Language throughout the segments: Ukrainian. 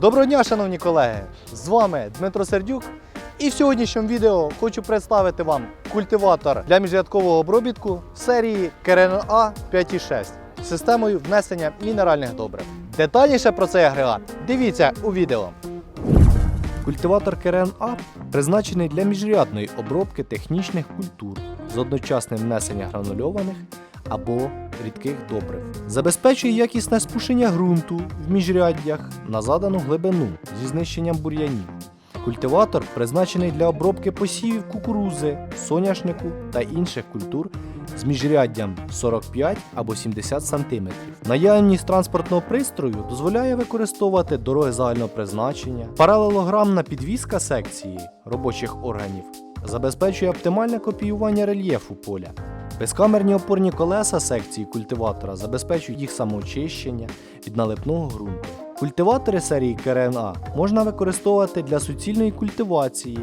Доброго дня, шановні колеги! З вами Дмитро Сердюк. І в сьогоднішньому відео хочу представити вам культиватор для міжрядкового обробітку серії КРНА 5.6 з системою внесення мінеральних добрив. Детальніше про цей агрегат дивіться у відео. Культиватор КРНА призначений для міжрядної обробки технічних культур з одночасним внесенням гранульованих або рідких добрив. Забезпечує якісне спушення ґрунту в міжряддях на задану глибину зі знищенням бур'янів. Культиватор призначений для обробки посівів кукурузи, соняшнику та інших культур з міжряддям 45 або 70 см. Наявність транспортного пристрою дозволяє використовувати дороги загального призначення. Паралелограмна підвізка секції робочих органів забезпечує оптимальне копіювання рельєфу поля. Безкамерні опорні колеса секції культиватора забезпечують їх самоочищення від налипного ґрунту. Культиватори серії КРНА можна використовувати для суцільної культивації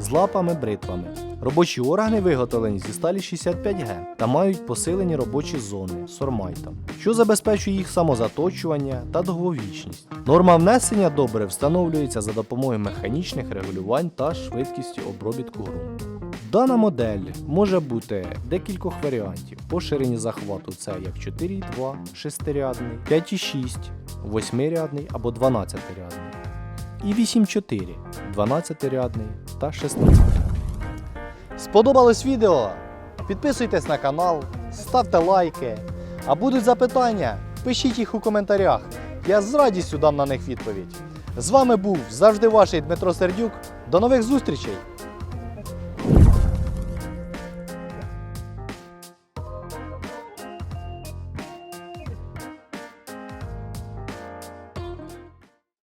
з лапами-бритвами. Робочі органи виготовлені зі сталі 65Г та мають посилені робочі зони сормайтом, що забезпечує їх самозаточування та довговічність. Норма внесення добрив встановлюється за допомогою механічних регулювань та швидкістю обробітку ґрунту. Дана модель може бути декількох варіантів. По ширині захвату це як 4,2 шестирядний, 5,6 восьмирядний або 12-рядний. І 8,4 12-рядний та 16-рядний. Сподобалось відео? Підписуйтесь на канал, ставте лайки. А будуть запитання, пишіть їх у коментарях. Я з радістю дам на них відповідь. З вами був завжди ваш Дмитро Сердюк. До нових зустрічей!